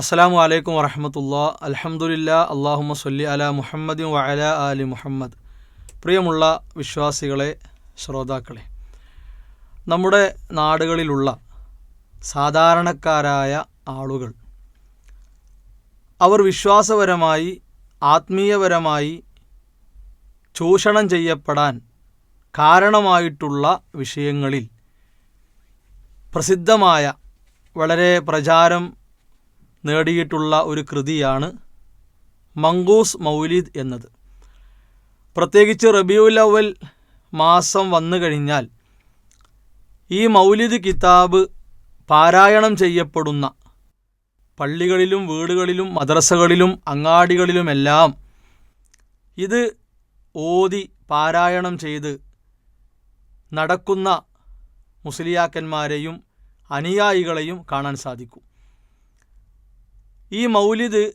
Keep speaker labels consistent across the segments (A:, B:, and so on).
A: അസ്സാം വലൈക്കും വറഹമത്തുള്ള. അലഹമുല്ല അള്ളാഹുമ്മ സല്ലി അല മുഹമ്മദ് വഅല അലി മുഹമ്മദ്. പ്രിയമുള്ള വിശ്വാസികളെ ശ്രോതാക്കളെ നമ്മുടെ നാടുകളിലുള്ള സാധാരണക്കാരായ ആളുകൾ അവർ വിശ്വാസപരമായി ആത്മീയപരമായി ചൂഷണം ചെയ്യപ്പെടാൻ കാരണമായിട്ടുള്ള വിഷയങ്ങളിൽ പ്രസിദ്ധമായ വളരെ പ്രചാരം നേടിയിട്ടുള്ള ഒരു കൃതിയാണ് മങ്കൂസ് മൗലിദ് എന്നത്. പ്രത്യേകിച്ച് റബിയുൽ അവൽ മാസം വന്നു കഴിഞ്ഞാൽ ഈ മൗലിദ് കിതാബ് പാരായണം ചെയ്യപ്പെടുന്ന പള്ളികളിലും വീടുകളിലും മദ്രസകളിലും അങ്ങാടികളിലുമെല്ലാം ഇത് ഓതി പാരായണം ചെയ്ത് നടക്കുന്ന മുസ്ലിയാക്കന്മാരെയും അനുയായികളെയും കാണാൻ സാധിക്കും. ഈ മൗലിദ്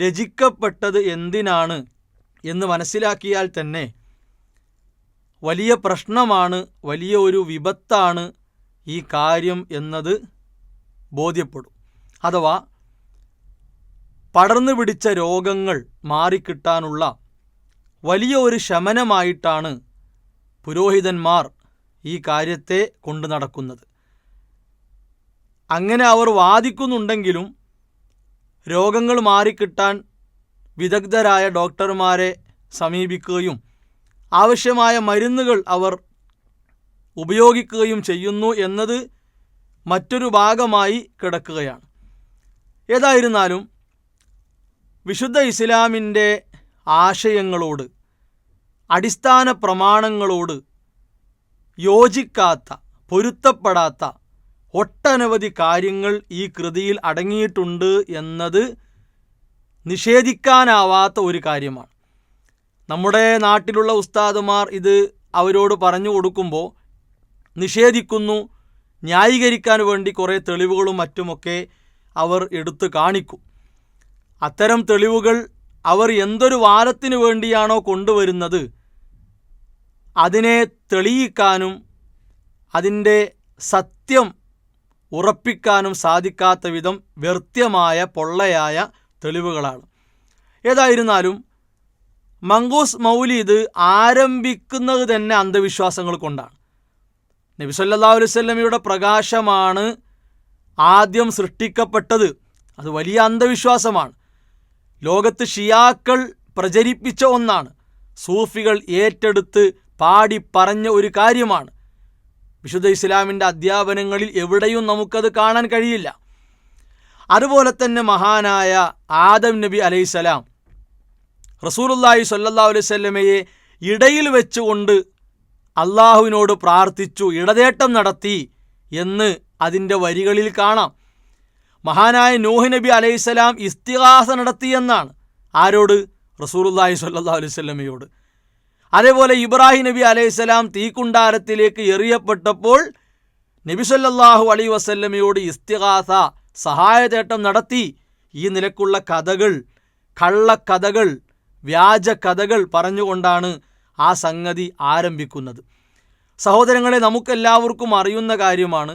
A: രചിക്കപ്പെട്ടത് എന്തിനാണ് എന്ന് മനസ്സിലാക്കിയാൽ തന്നെ വലിയ പ്രശ്നമാണ് വലിയ ഒരു വിപത്താണ് ഈ കാര്യം എന്നത് ബോധ്യപ്പെടും. അഥവാ പടർന്നു പിടിച്ച രോഗങ്ങൾ മാറിക്കിട്ടാനുള്ള വലിയ ഒരു ശമനമായിട്ടാണ് പുരോഹിതന്മാർ ഈ കാര്യത്തെ കൊണ്ടു നടക്കുന്നത്. അങ്ങനെ അവർ വാദിക്കുന്നുണ്ടെങ്കിലും രോഗങ്ങൾ മാറിക്കിട്ടാൻ വിദഗ്ധരായ ഡോക്ടർമാരെ സമീപിക്കുകയും ആവശ്യമായ മരുന്നുകൾ അവർ ഉപയോഗിക്കുകയും ചെയ്യുന്നു എന്നത് മറ്റൊരു ഭാഗമായി കിടക്കുകയാണ്. ഏതായിരുന്നാലും വിശുദ്ധ ഇസ്ലാമിന്റെ ആശയങ്ങളോട് അടിസ്ഥാന പ്രമാണങ്ങളോട് യോജിക്കാത്ത പൊരുത്തപ്പെടാത്ത ഒട്ടനവധി കാര്യങ്ങൾ ഈ കൃതിയിൽ അടങ്ങിയിട്ടുണ്ട് എന്നത് നിഷേധിക്കാനാവാത്ത ഒരു കാര്യമാണ്. നമ്മുടെ നാട്ടിലുള്ള ഉസ്താദുമാർ ഇത് അവരോട് പറഞ്ഞു കൊടുക്കുമ്പോൾ നിഷേധിക്കുന്നു ന്യായീകരിക്കാൻ വേണ്ടി കുറേ തെളിവുകളും മറ്റുമൊക്കെ അവർ എടുത്തു കാണിക്കും. അത്തരം തെളിവുകൾ അവർ എന്തൊരു വാദത്തിനു വേണ്ടിയാണോ കൊണ്ടുവരുന്നത് അതിനെ തെളിയിക്കാനും അതിന്റെ സത്യം ഉറപ്പിക്കാനും സാധിക്കാത്ത വിധം വ്യർത്ഥമായ പൊള്ളയായ തെളിവുകളാണ്. ഏതായിരുന്നാലും മങ്കൂസ് മൗലീദ് ആരംഭിക്കുന്നത് തന്നെ അന്ധവിശ്വാസങ്ങൾ കൊണ്ടാണ്. നബി സല്ലാ അലുസല്ലമയുടെ പ്രകാശമാണ് ആദ്യം സൃഷ്ടിക്കപ്പെട്ടത്. അത് വലിയ അന്ധവിശ്വാസമാണ്. ലോകത്ത് ഷിയാക്കൾ പ്രചരിപ്പിച്ച ഒന്നാണ്. സൂഫികൾ ഏറ്റെടുത്ത് പാടി പറഞ്ഞ ഒരു കാര്യമാണ്. വിശുദ്ധ ഇസ്ലാമിന്റെ അധ്യാപനങ്ങളിൽ എവിടെയും നമുക്കത് കാണാൻ കഴിയില്ല. അതുപോലെ തന്നെ മഹാനായ ആദം നബി അലൈസലാം റസൂലുല്ലാഹി സല്ലാ അലൈവല്ലമയെ ഇടയിൽ വെച്ചുകൊണ്ട് അള്ളാഹുവിനോട് പ്രാർത്ഥിച്ചു ഇടതേട്ടം നടത്തി എന്ന് അതിന്റെ വരികളിൽ കാണാം. മഹാനായ നൂഹ് നബി അലൈഹിസ്സലാം ഇസ്തിഹാസ നടത്തിയെന്നാണ് ആരോട്? റസൂലുല്ലാഹി സല്ലാ അലൈവല്ലമയോട് അതേപോലെ ഇബ്രാഹിം നബി അലൈഹിസ്സലാം തീക്കുണ്ടാരത്തിലേക്ക് എറിയപ്പെട്ടപ്പോൾ നബി സല്ലാഹു അലൈ വസല്ലമയോട് ഇസ്തിഹാസ സഹായതേട്ടം നടത്തി. ഈ നിലക്കുള്ള കഥകൾ കള്ളക്കഥകൾ വ്യാജ കഥകൾ പറഞ്ഞുകൊണ്ടാണ് ആ സംഗതി ആരംഭിക്കുന്നത്. സഹോദരങ്ങളെ നമുക്കെല്ലാവർക്കും അറിയുന്ന കാര്യമാണ്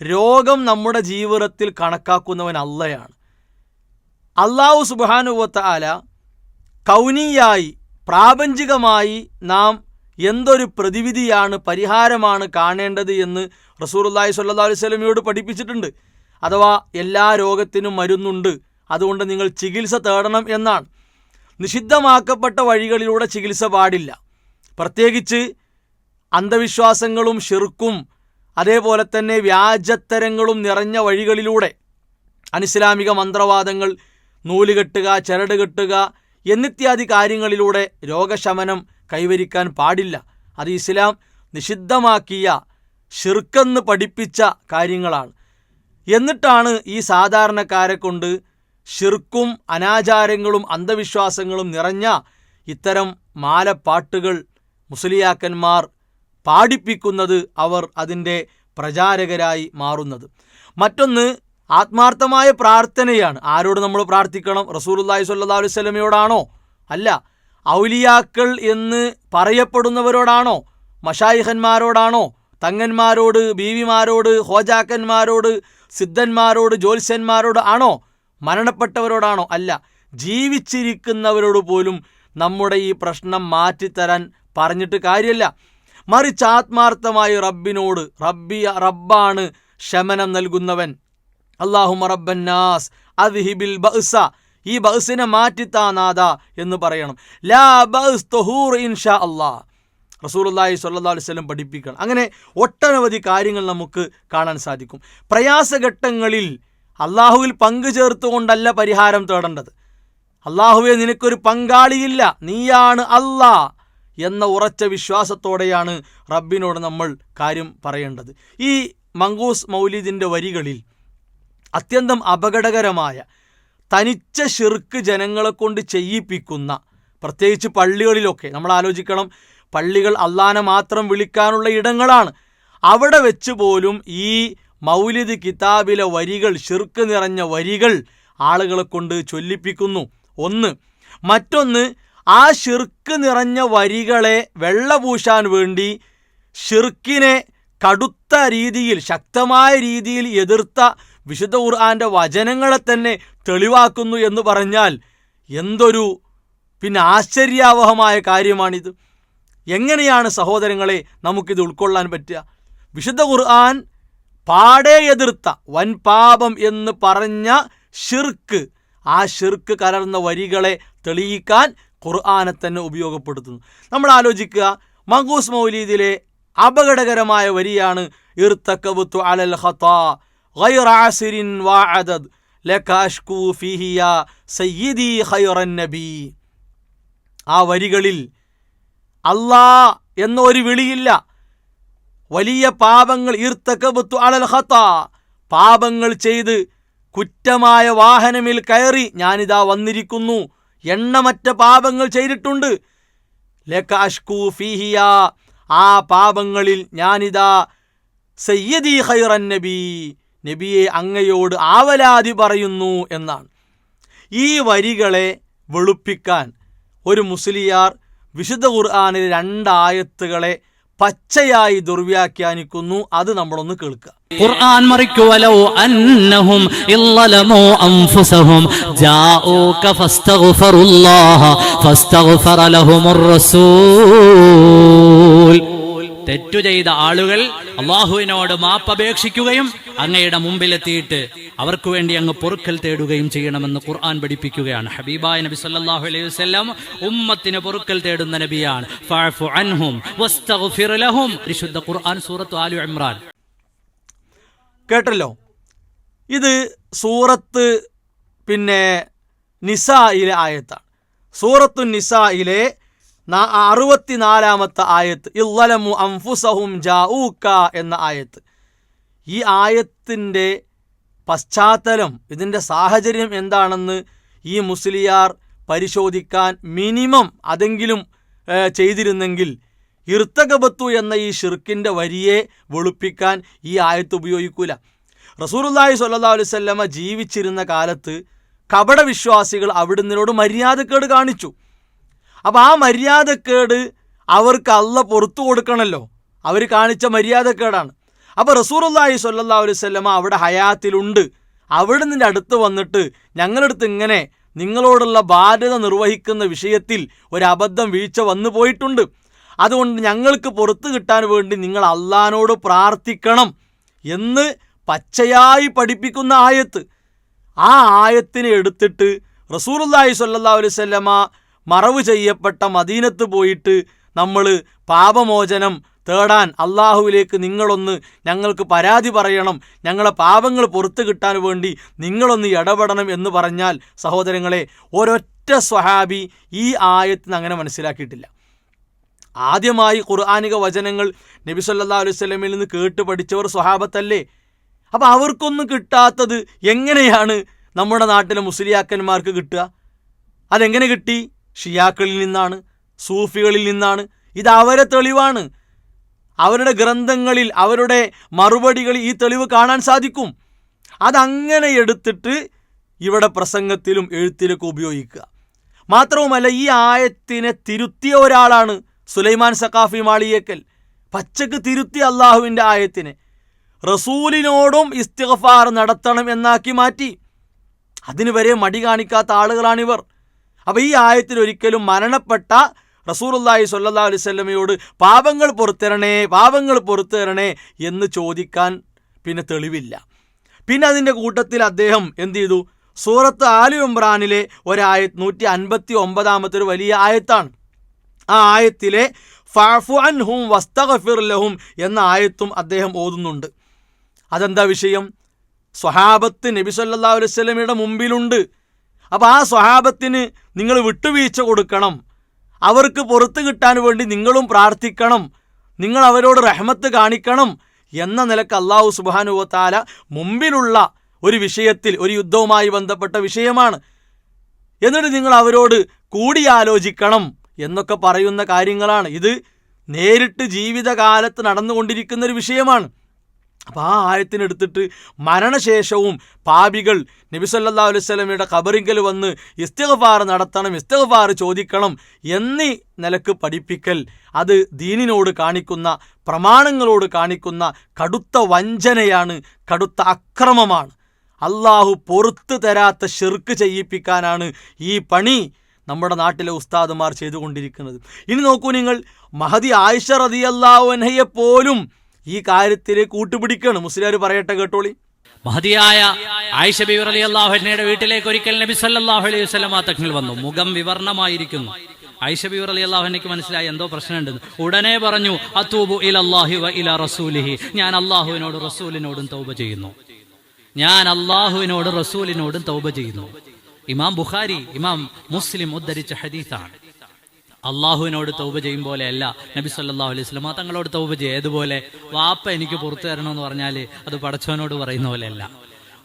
A: രോഗം നമ്മുടെ ജീവിതത്തിൽ കണക്കാക്കുന്നവൻ അല്ലയാണ് അള്ളാഹു സുബാനുവത്ത ആല കൗനിയായി പ്രാപഞ്ചികമായി നാം എന്തൊരു പ്രതിവിധിയാണ് പരിഹാരമാണ് കാണേണ്ടത് എന്ന് റസൂർല്ലാഹി സല്ലാ സ്വലമിയോട് പഠിപ്പിച്ചിട്ടുണ്ട്. അഥവാ എല്ലാ രോഗത്തിനും മരുന്നുണ്ട്. അതുകൊണ്ട് നിങ്ങൾ ചികിത്സ തേടണം എന്നാണ്. നിഷിദ്ധമാക്കപ്പെട്ട വഴികളിലൂടെ ചികിത്സ പാടില്ല. പ്രത്യേകിച്ച് അന്ധവിശ്വാസങ്ങളും ഷിർക്കും അതേപോലെ തന്നെ വ്യാജത്തരങ്ങളും നിറഞ്ഞ വഴികളിലൂടെ അനിസ്ലാമിക മന്ത്രവാദങ്ങൾ നൂൽ കെട്ടുക ചരട് കെട്ടുക എന്നിത്യാദി കാര്യങ്ങളിലൂടെ രോഗശമനം കൈവരിക്കാൻ പാടില്ല. അത് ഇസ്ലാം നിഷിദ്ധമാക്കിയ ഷിർക്കെന്ന് പഠിപ്പിച്ച കാര്യങ്ങളാണ്. എന്നിട്ടാണ് ഈ സാധാരണക്കാരെ കൊണ്ട് ഷിർക്കും അനാചാരങ്ങളും അന്ധവിശ്വാസങ്ങളും നിറഞ്ഞ ഇത്തരം മാലപ്പാട്ടുകൾ മുസ്ലിയാക്കന്മാർ പാടിപ്പിക്കുന്നത് അവർ അതിന്റെ പ്രചാരകരായി മാറുന്നത്. മറ്റൊന്ന് ആത്മാർത്ഥമായ പ്രാർത്ഥനയാണ്. ആരോട് നമ്മൾ പ്രാർത്ഥിക്കണം? റസൂലുല്ലാഹി അലൈഹി സ്വലമയോടാണോ അല്ല. ഔലിയാക്കൾ എന്ന് പറയപ്പെടുന്നവരോടാണോ? മഷായിഹന്മാരോടാണോ? തങ്ങന്മാരോട് ബീവിമാരോട് ഹോജാക്കന്മാരോട് സിദ്ധന്മാരോട് ജ്യോത്സ്യന്മാരോട് ആണോ? മരണപ്പെട്ടവരോടാണോ? അല്ല. ജീവിച്ചിരിക്കുന്നവരോട് പോലും നമ്മുടെ ഈ പ്രശ്നം മാറ്റിത്തരാൻ പറഞ്ഞിട്ട് കാര്യമല്ല മറിച്ച് ആത്മാർത്ഥമായി റബ്ബിനോട് റബ്ബി റബ്ബാണ് ശമനം നൽകുന്നവൻ. അള്ളാഹു റബ്ബന്നാസ് അദ്ഹിബിൽ ബഅ്സ ഈ ബഅ്സിനെ മാറ്റിത്താ നാദ എന്ന് പറയണം. ലാ ബഅസ് തൊഹൂർ ഇൻഷാ അള്ളാഹ് റസൂലുള്ളാഹി സ്വല്ലല്ലാഹു അലൈഹി വസല്ലം പഠിപ്പിക്കണം. അങ്ങനെ ഒട്ടനവധി കാര്യങ്ങൾ നമുക്ക് കാണാൻ സാധിക്കും. പ്രയാസഘട്ടങ്ങളിൽ അള്ളാഹുവിൽ പങ്കു ചേർത്തുകൊണ്ടല്ല പരിഹാരം തേടേണ്ടത്. അള്ളാഹുവെ നിനക്കൊരു പങ്കാളിയില്ല. നീയാണ് അല്ലാ എന്ന ഉറച്ച വിശ്വാസത്തോടെയാണ് റബ്ബിനോട് നമ്മൾ കാര്യം പറയേണ്ടത്. ഈ മങ്കൂസ് മൗലിദിന്റെ വരികളിൽ അത്യന്തം അപകടകരമായ തനിച്ച ഷിർക്ക് ജനങ്ങളെ കൊണ്ട് ചെയ്യിപ്പിക്കുന്ന പ്രത്യേകിച്ച് പള്ളികളിലൊക്കെ നമ്മൾ ആലോചിക്കണം പള്ളികൾ അള്ളാനെ മാത്രം വിളിക്കാനുള്ള ഇടങ്ങളാണ്. അവിടെ വെച്ച് പോലും ഈ മൗലിദ് കിതാബിലെ വരികൾ ഷിർക്ക് നിറഞ്ഞ വരികൾ ആളുകളെ കൊണ്ട് ചൊല്ലിപ്പിക്കുന്നു. ഒന്ന് മറ്റൊന്ന് ആ ഷിർക്ക് നിറഞ്ഞ വരികളെ വെള്ളപൂശാൻ വേണ്ടി ഷിർക്കിനെ കടുത്ത രീതിയിൽ ശക്തമായ രീതിയിൽ എതിർത്ത വിശുദ്ധ ഖുർആന്റെ വചനങ്ങളെ തന്നെ തെളിവാക്കുന്നു എന്ന് പറഞ്ഞാൽ എന്തൊരു പിന്നെ ആശ്ചര്യാവഹമായ കാര്യമാണിത്. എങ്ങനെയാണ് സഹോദരങ്ങളെ നമുക്കിത് ഉൾക്കൊള്ളാൻ പറ്റുക? വിശുദ്ധ ഖുർആൻ പാടെ എതിർത്ത വൻ പാപം എന്ന് പറഞ്ഞ ഷിർക്ക് ആ ഷിർക്ക് കലർന്ന വരികളെ തെളിയിക്കാൻ ഖുർആാനെ തന്നെ ഉപയോഗപ്പെടുത്തുന്നു. നമ്മൾ ആലോചിക്കുക മങ്കൂസ് മൗലീദിലെ അപകടകരമായ വരിയാണ് ഇർത്തക്കബുത്തു അലൽ ഖത്താ غير عسر وعدد لك أشكو فيه يا سيدي خير النبي ആ വരികളിൽ അല്ലാ എന്ന ഒരു വിളിയില്ല വലിയ പാപങ്ങൾ ഈർത്തക്കബുത്തു അലൽ ഖത്ത പാപങ്ങൾ ചെയ്ത് കുറ്റമായ വാഹനമിൽ കയറി ഞാനിതാ വന്നിരിക്കുന്നു എണ്ണമറ്റ പാപങ്ങൾ ചെയ്തിട്ടുണ്ട് ലക അഷ്കൂ ഫീഹിയ ആ പാപങ്ങളിൽ ഞാനിതാ സയ്യദി ഖൈറൻ നബി നബിയെ അങ്ങയോട് ആവലാതി പറയുന്നു എന്നാണ്. ഈ വരികളെ വെളുപ്പിക്കാൻ ഒരു മുസ്ലിയാർ വിശുദ്ധ ഖുർആാനിലെ രണ്ടായത്തുകളെ പച്ചയായി ദുർവ്യാഖ്യാനിക്കുന്നു. അത് നമ്മളൊന്ന് കേൾക്കുക.
B: ഖുർആൻ അന്നഹും ഫസ്തഗ്ഫറ തെറ്റു ചെയ്ത ആളുകൾ അള്ളാഹുവിനോട് മാപ്പപേക്ഷിക്കുകയും അങ്ങയുടെ മുമ്പിലെത്തിയിട്ട് അവർക്ക് വേണ്ടി അങ്ങ് പൊറുക്കൽ തേടുകയും ചെയ്യണമെന്ന് ഖുർആൻ പഠിപ്പിക്കുകയാണ്. ഹബീബായ നബി സല്ലല്ലാഹു അലൈഹി വസല്ലം ഉമ്മത്തിന് പൊറുക്കൽ തേടുന്ന നബിയാണ്. വസ്തഗ്ഫിർ ലഹും. ഖുർആൻ സൂറത്ത് ആലു ഇമ്രാൻ.
A: കേട്ടല്ലോ? ഇത് സൂറത്ത് പിന്നെ നിസായിലെ ആയത്താണ്. സൂറത്തു നിസായിലെ അറുപത്തിനാലാമത്തെ ആയത്ത് ഇല്ലലമു അംഫുസഹും ജാഊക്ക എന്ന ആയത്ത്. ഈ ആയത്തിന്റെ പശ്ചാത്തലം ഇതിന്റെ സാഹചര്യം എന്താണെന്ന് ഈ മുസ്ലിയാർ പരിശോധിക്കാൻ മിനിമം അതെങ്കിലും ചെയ്തിരുന്നെങ്കിൽ ഇർത്തകബത്തു എന്ന ഈ ഷിർക്കിന്റെ വരിയെ വെളുപ്പിക്കാൻ ഈ ആയത്ത് ഉപയോഗിക്കൂല. റസൂലുള്ളാഹി സല്ലാ അലൈഹി വസല്ലമ ജീവിച്ചിരുന്ന കാലത്ത് കപട വിശ്വാസികൾ അവിടുന്നിനോട് മര്യാദക്കേട് കാണിച്ചു. അപ്പം ആ മര്യാദക്കേട് അവർക്ക് അല്ല പുറത്തു കൊടുക്കണമല്ലോ അവർ കാണിച്ച മര്യാദക്കേടാണ്. അപ്പോൾ റസൂറുല്ലാഹി സ്വല്ലല്ലാഹു അലൈഹി വസല്ലമ അവിടെ ഹയാത്തിലുണ്ട്. അവിടെ നിന്റെ അടുത്ത് വന്നിട്ട് ഞങ്ങളുടെ അടുത്ത് ഇങ്ങനെ നിങ്ങളോടുള്ള ബാധ്യത നിർവഹിക്കുന്ന വിഷയത്തിൽ ഒരു അബദ്ധം വീഴ്ച വന്നു പോയിട്ടുണ്ട്. അതുകൊണ്ട് ഞങ്ങൾക്ക് പുറത്തു കിട്ടാൻ വേണ്ടി നിങ്ങൾ അള്ളഹാനോട് പ്രാർത്ഥിക്കണം എന്ന് പച്ചയായി പഠിപ്പിക്കുന്ന ആയത്ത്. ആ ആയത്തിനെ എടുത്തിട്ട് റസൂലുള്ളാഹി സ്വല്ലല്ലാഹു അലൈഹി വസല്ലമ മറവ് ചെയ്യപ്പെട്ട മദീനത്ത് പോയിട്ട് നമ്മൾ പാപമോചനം തേടാൻ അള്ളാഹുവിലേക്ക് നിങ്ങളൊന്ന് ഞങ്ങൾക്ക് പരാതി പറയണം. ഞങ്ങളെ പാപങ്ങൾ പുറത്തു കിട്ടാൻ വേണ്ടി നിങ്ങളൊന്ന് ഇടപെടണം എന്ന് പറഞ്ഞാൽ സഹോദരങ്ങളെ ഒരൊറ്റ സ്വഹാബി ഈ ആയത്തിന് അങ്ങനെ മനസ്സിലാക്കിയിട്ടില്ല. ആദ്യമായി ഖുർആാനിക വചനങ്ങൾ നബി സല്ലാ അലൈഹി സ്വലമിൽ നിന്ന് കേട്ട് പഠിച്ചവർ സ്വഹാബത്തല്ലേ? അപ്പോൾ അവർക്കൊന്നും കിട്ടാത്തത് എങ്ങനെയാണ് നമ്മുടെ നാട്ടിലെ മുസ്ലിയാക്കന്മാർക്ക് കിട്ടുക? അതെങ്ങനെ കിട്ടി? ഷിയാക്കളിൽ നിന്നാണ് സൂഫികളിൽ നിന്നാണ്. ഇത് അവരെ തെളിവാണ്. അവരുടെ ഗ്രന്ഥങ്ങളിൽ അവരുടെ മറുപടികളിൽ ഈ തെളിവ് കാണാൻ സാധിക്കും. അതങ്ങനെ എടുത്തിട്ട് ഇവിടെ പ്രസംഗത്തിലും എഴുത്തിലൊക്കെ ഉപയോഗിക്കുക. മാത്രവുമല്ല ഈ ആയത്തിനെ തിരുത്തിയ ഒരാളാണ് സുലൈമാൻ സക്കാഫി മാളിയേക്കൽ. പച്ചക്ക് തിരുത്തി അള്ളാഹുവിന്റെ ആയത്തിനെ. റസൂലിനോടും ഇസ്തിഗ്ഫാർ നടത്തണം എന്നാക്കി മാറ്റി. അതിനുവരെ മടി കാണിക്കാത്ത ആളുകളാണിവർ. അപ്പോൾ ഈ ആയത്തിൽ ഒരിക്കലും മരണപ്പെട്ട റസൂറുല്ലാഹി സല്ലാ അലൈഹി സ്വല്ലമയോട് പാപങ്ങൾ പുറത്തിരണേ പാപങ്ങൾ പുറത്തിരണേ എന്ന് ചോദിക്കാൻ പിന്നെ തെളിവില്ല. പിന്നെ അതിന്റെ കൂട്ടത്തിൽ അദ്ദേഹം എന്ത് ചെയ്തു? സൂറത്ത് ആലു ഇമ്രാനിലെ ഒരായ നൂറ്റി അൻപത്തി ഒമ്പതാമത്തെ ഒരു വലിയ ആയത്താണ്. ആ ആയത്തിലെ ഫാഫു അൻഹും വസ്തഗഫിർ ലഹും എന്ന ആയത്തും അദ്ദേഹം ഓതുന്നുണ്ട്. അതെന്താ വിഷയം? സ്വഹാബത്ത് നബി സല്ലാ അലൈഹി വസല്ലമയുടെ മുമ്പിലുണ്ട്. അപ്പോൾ ആ സ്വഹാബത്തിന് നിങ്ങൾ വിട്ടുവീഴ്ച കൊടുക്കണം. അവർക്ക് പുറത്ത് കിട്ടാൻ വേണ്ടി നിങ്ങളും പ്രാർത്ഥിക്കണം. നിങ്ങൾ അവരോട് റഹ്മത്ത് കാണിക്കണം എന്ന നിലയ്ക്ക് അള്ളാഹു സുബാനുവത്താല മുമ്പിലുള്ള ഒരു വിഷയത്തിൽ ഒരു യുദ്ധവുമായി ബന്ധപ്പെട്ട വിഷയമാണ്. എന്നിട്ട് നിങ്ങൾ അവരോട് കൂടിയാലോചിക്കണം എന്നൊക്കെ പറയുന്ന കാര്യങ്ങളാണ്. ഇത് നേരിട്ട് ജീവിതകാലത്ത് നടന്നുകൊണ്ടിരിക്കുന്ന ഒരു വിഷയമാണ്. അപ്പോൾ ആ ആയത്തിനെടുത്തിട്ട് മരണശേഷവും പാപികൾ നബി സല്ലല്ലാഹു അലൈഹി സ്വലമയുടെ ഖബറിങ്കൽ വന്ന് ഇസ്തിഗ്ഫാർ നടത്തണം ഇസ്തിഗ്ഫാർ ചോദിക്കണം എന്നീ നിലയ്ക്ക് പഠിപ്പിക്കൽ. അത് ദീനിനോട് കാണിക്കുന്ന പ്രമാണങ്ങളോട് കാണിക്കുന്ന കടുത്ത വഞ്ചനയാണ് കടുത്ത അക്രമമാണ്. അള്ളാഹു പൊറത്തു തരാത്ത ഷിർക്ക് ചെയ്യിപ്പിക്കാനാണ് ഈ പണി നമ്മുടെ നാട്ടിലെ ഉസ്താദുമാർ ചെയ്തുകൊണ്ടിരിക്കുന്നത്. ഇനി നോക്കൂ നിങ്ങൾ മഹദി ആയിഷ റതിയല്ലാഹു അൻഹയെ പോലും ഈ കാര്യത്തിൽ കൂട്ടുപിടിക്കണം. മുസ്ലിം പറയട്ടെ കേട്ടോളി.
B: മഹതിയായ ആയിഷ ബിബി അലി അള്ളാഹുനയുടെ വീട്ടിലേക്ക് ഒരിക്കൽ നബി സല്ലല്ലാഹു അലൈഹി വസല്ലമ തങ്ങൾ വന്നു. മുഖം വിവർണമായിരിക്കുന്നു. ആയിഷ ബിബി അലി അള്ളാഹുനയ്ക്ക് മനസ്സിലായി എന്തോ പ്രശ്നമുണ്ടെന്ന്. ഉടനെ പറഞ്ഞു അത്തൂബു ഇല അള്ളാഹി വ ഇല റസൂലിഹി. ഞാൻ അള്ളാഹുവിനോട് റസൂലിനോടും തൗബ ചെയ്യുന്നു. ഞാൻ അള്ളാഹുവിനോട് റസൂലിനോടും തൗബ ചെയ്യുന്നു. ഇമാം ബുഖാരി ഇമാം മുസ്ലിം ഉദ്ധരിച്ച ഹദീസാണ്. അള്ളാഹുവിനോട് തൗബ ചെയ്യും പോലെയല്ല. നബി സല്ലല്ലാഹു അലൈഹി വസല്ലമ തങ്ങളോട് തൗബ ചെയ്തുപോലെ വാപ്പ എനിക്ക് പുറത്തു തരണമെന്ന് പറഞ്ഞാൽ അത് പടച്ചവനോട് പറയുന്ന പോലെയല്ല.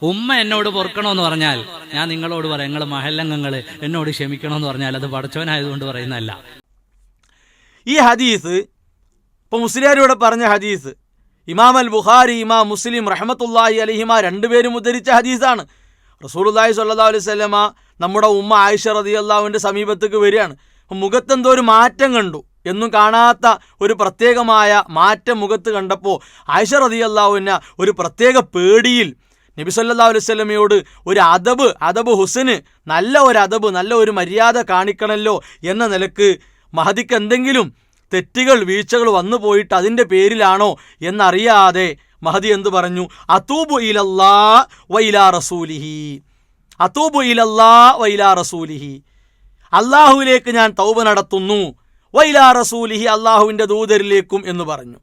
B: ഉമ്മ എന്നോട് പൊറുക്കണമെന്ന് പറഞ്ഞാൽ ഞാൻ നിങ്ങളോട് പറയാം. നിങ്ങൾ മഹല്ലംഗങ്ങൾ എന്നോട് ക്ഷമിക്കണമെന്ന് പറഞ്ഞാൽ അത് പടച്ചവനായതുകൊണ്ട് പറയുന്നതല്ല.
A: ഈ ഹദീസ് ഇപ്പോൾ മുസ്ലിയാരിവിടെ പറഞ്ഞ ഹദീസ് ഇമാം അൽ ബുഖാരി ഇമാം മുസ്ലിം റഹമത്തുല്ലാഹി അലഹിമ രണ്ടുപേരും ഉദ്ധരിച്ച ഹദീസാണ്. റസൂലുല്ലാഹി അലൈഹി വസല്ലമ നമ്മുടെ ഉമ്മ ആയിഷ റളിയല്ലാഹുവിന്റെ സമീപത്തേക്ക് വരികയാണ്. മുഖത്തെന്തോ ഒരു മാറ്റം കണ്ടു. എന്നും കാണാത്ത ഒരു പ്രത്യേകമായ മാറ്റം മുഖത്ത് കണ്ടപ്പോൾ ആയിഷ അള്ളാഹുവിന് ഒരു പ്രത്യേക പേടിയിൽ നബി സല്ലാ അലൈഹി വസല്ലമയോട് ഒരു അദബ് അദബ് ഹുസന് നല്ല ഒരു അദബ് നല്ല ഒരു മര്യാദ കാണിക്കണമല്ലോ എന്ന നിലയ്ക്ക് മഹദിക്ക് എന്തെങ്കിലും തെറ്റുകൾ വീഴ്ചകൾ വന്നു പോയിട്ട് അതിന്റെ പേരിലാണോ എന്നറിയാതെ മഹദി എന്ത് പറഞ്ഞു? അതൂബു ഇലല്ലാ വൈലാ റസൂലിഹി. അതൂബു ഇലല്ലാ വൈലാ റസൂലിഹി. അള്ളാഹുവിലേക്ക് ഞാൻ തൗബ നടത്തുന്നു. വൈലാ റസൂലിഹി അള്ളാഹുവിന്റെ ദൂതരിലേക്കും എന്ന് പറഞ്ഞു.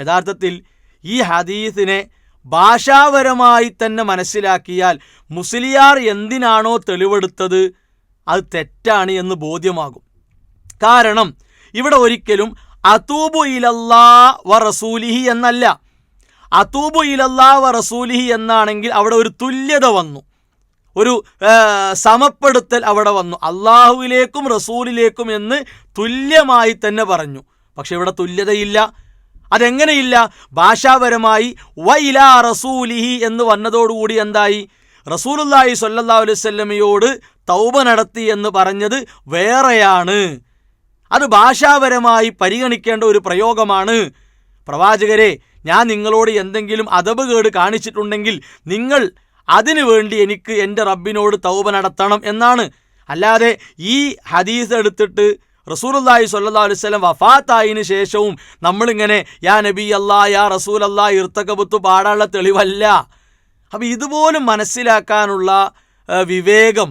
A: യഥാർത്ഥത്തിൽ ഈ ഹദീസിനെ ഭാഷാപരമായി തന്നെ മനസ്സിലാക്കിയാൽ മുസ്ലിയാർ എന്തിനാണോ തെളിവെടുത്തത്? അത് തെറ്റാണ് എന്ന് ബോധ്യമാകും. കാരണം ഇവിടെ ഒരിക്കലും അതൂബു ഇലല്ലാ വ റസൂലിഹി എന്നല്ല. അതൂബു ഇലല്ലാ വ റസൂലിഹി എന്നാണെങ്കിൽ അവിടെ ഒരു തുല്യത വന്നു. ഒരു സമപ്പെടുത്തൽ അവിടെ വന്നു. അള്ളാഹുവിലേക്കും റസൂലിലേക്കും എന്ന് തുല്യമായി തന്നെ പറഞ്ഞു. പക്ഷെ ഇവിടെ തുല്യതയില്ല. അതെങ്ങനെയില്ല? ഭാഷാപരമായി വൈലാ റസൂലിഹി എന്ന് വന്നതോടുകൂടി എന്തായി? റസൂലുല്ലാഹി സ്വല്ലല്ലാഹു അലൈഹി വസല്ലമയോട് തൗബ നടത്തി എന്ന് പറഞ്ഞത് വേറെയാണ്. അത് ഭാഷാപരമായി പരിഗണിക്കേണ്ട ഒരു പ്രയോഗമാണ്. പ്രവാചകരെ ഞാൻ നിങ്ങളോട് എന്തെങ്കിലും അതബ് കേട് കാണിച്ചിട്ടുണ്ടെങ്കിൽ നിങ്ങൾ അതിനു വേണ്ടി എനിക്ക് എന്റെ റബ്ബിനോട് തൗബ നടത്തണം എന്നാണ്. അല്ലാതെ ഈ ഹദീസ് എടുത്തിട്ട് റസൂലുല്ലാഹി സ്വല്ലല്ലാഹു അലൈഹി വസല്ലം വഫാത്തായതിനു ശേഷവും നമ്മളിങ്ങനെ യാ നബി അല്ലാ യാ റസൂൽ അല്ലാ ഇർത്തക്കബുത്തു പാടാനുള്ള തെളിവല്ല. അപ്പം ഇതുപോലും മനസ്സിലാക്കാനുള്ള വിവേകം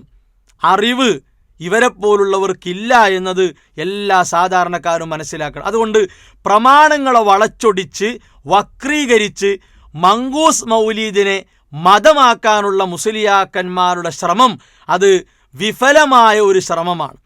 A: അറിവ് ഇവരെ പോലുള്ളവർക്കില്ല എന്നത് എല്ലാ സാധാരണക്കാരും മനസ്സിലാക്കണം. അതുകൊണ്ട് പ്രമാണങ്ങളെ വളച്ചൊടിച്ച് വക്രീകരിച്ച് മങ്കൂസ് മൗലീദിനെ മതമാക്കാനുള്ള മുസ്ലിയാക്കന്മാരുടെ ശ്രമം അത് വിഫലമായ ഒരു ശ്രമമാണ്.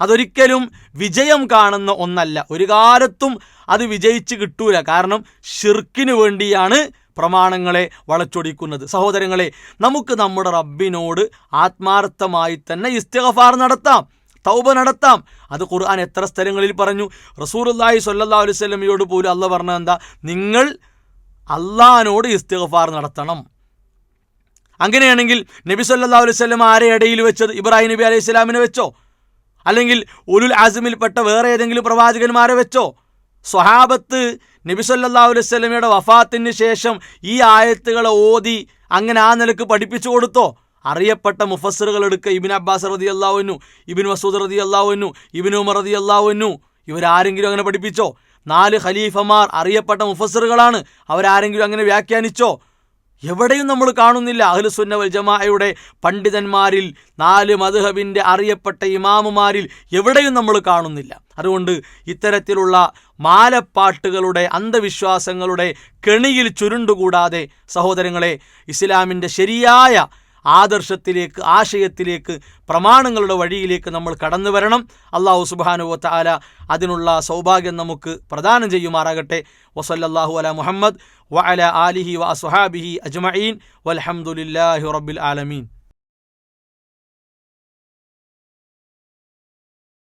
A: അതൊരിക്കലും വിജയം കാണുന്ന ഒന്നല്ല. ഒരു കാലത്തും അത് വിജയിച്ച് കിട്ടൂല. കാരണം ഷിർക്കിന് വേണ്ടിയാണ് പ്രമാണങ്ങളെ വളച്ചൊടിക്കുന്നത്. സഹോദരങ്ങളെ നമുക്ക് നമ്മുടെ റബ്ബിനോട് ആത്മാർത്ഥമായി തന്നെ ഇസ്തിഗഫാർ നടത്താം തൗബ നടത്താം. അത് ഖുർആൻ എത്ര സ്ഥലങ്ങളിൽ പറഞ്ഞു? റസൂലുള്ളാഹി സ്വല്ലല്ലാഹു അലൈഹി വസല്ലമയോട് പോലും അല്ല പറഞ്ഞത് എന്താ? നിങ്ങൾ അള്ളഹാനോട് ഇസ്തിഗഫാർ നടത്തണം. അങ്ങനെയാണെങ്കിൽ നബി സല്ലാ അലൈഹി വസല്ലം ആരെ ഇടയിൽ വെച്ചത്? ഇബ്രാഹിം നബി അലൈഹി സ്വലാമിനെ വെച്ചോ? അല്ലെങ്കിൽ ഉലുൽ ആസിമിൽപ്പെട്ട വേറെ ഏതെങ്കിലും പ്രവാചകന്മാരെ വെച്ചോ? സ്വഹാബത്ത് നബി സല്ലാ അലൈഹി വസല്ലമയുടെ വഫാത്തിന് ശേഷം ഈ ആയത്തുകളെ ഓതി അങ്ങനെ ആ നിലയ്ക്ക് പഠിപ്പിച്ചു കൊടുത്തോ? അറിയപ്പെട്ട മുഫസറുകൾ എടുക്കുക. ഇബിൻ അബ്ബാസ് റതി അള്ളാവുന്നു ഇബിൻ മസൂദ് റതി അള്ളാവുന്നു ഇബിൻ ഉമർ റതി അള്ളാവുന്നു ഇവരാരെങ്കിലും അങ്ങനെ പഠിപ്പിച്ചോ? നാല് ഖലീഫമാർ അറിയപ്പെട്ട മുഫസറുകളാണ് അവരാരെങ്കിലും അങ്ങനെ വ്യാഖ്യാനിച്ചോ? എവിടെയും നമ്മൾ കാണുന്നില്ല അഹ്ലുസുന്ന വൽ ജമാഅയുടെ പണ്ഡിതന്മാരിൽ നാല് മധുഹബിന്റെ അറിയപ്പെട്ട ഇമാമുമാരിൽ എവിടെയും നമ്മൾ കാണുന്നില്ല. അതുകൊണ്ട് ഇത്തരത്തിലുള്ള മാലപ്പാട്ടുകളുടെ അന്ധവിശ്വാസങ്ങളുടെ കെണിയിൽ ചുരുണ്ടുകൂടാതെ സഹോദരങ്ങളെ ഇസ്ലാമിന്റെ ശരിയായ ആദർശത്തിലേക്ക് ആശയത്തിലേക്ക് പ്രമാണങ്ങളുടെ വഴിയിലേക്ക് നമ്മൾ കടന്നു വരണം. അള്ളാഹു സുബാനുവത്ത ആല അതിനുള്ള സൗഭാഗ്യം നമുക്ക് പ്രദാനം ചെയ്യുമാറാകട്ടെ. വസല്ലാഹു അല മുഹമ്മദ് വഅല ആലിഹി വ അസ്ഹാബിഹി അജ്മഈൻ. വൽഹംദുലില്ലാഹി റബ്ബിൽ ആലമീൻ.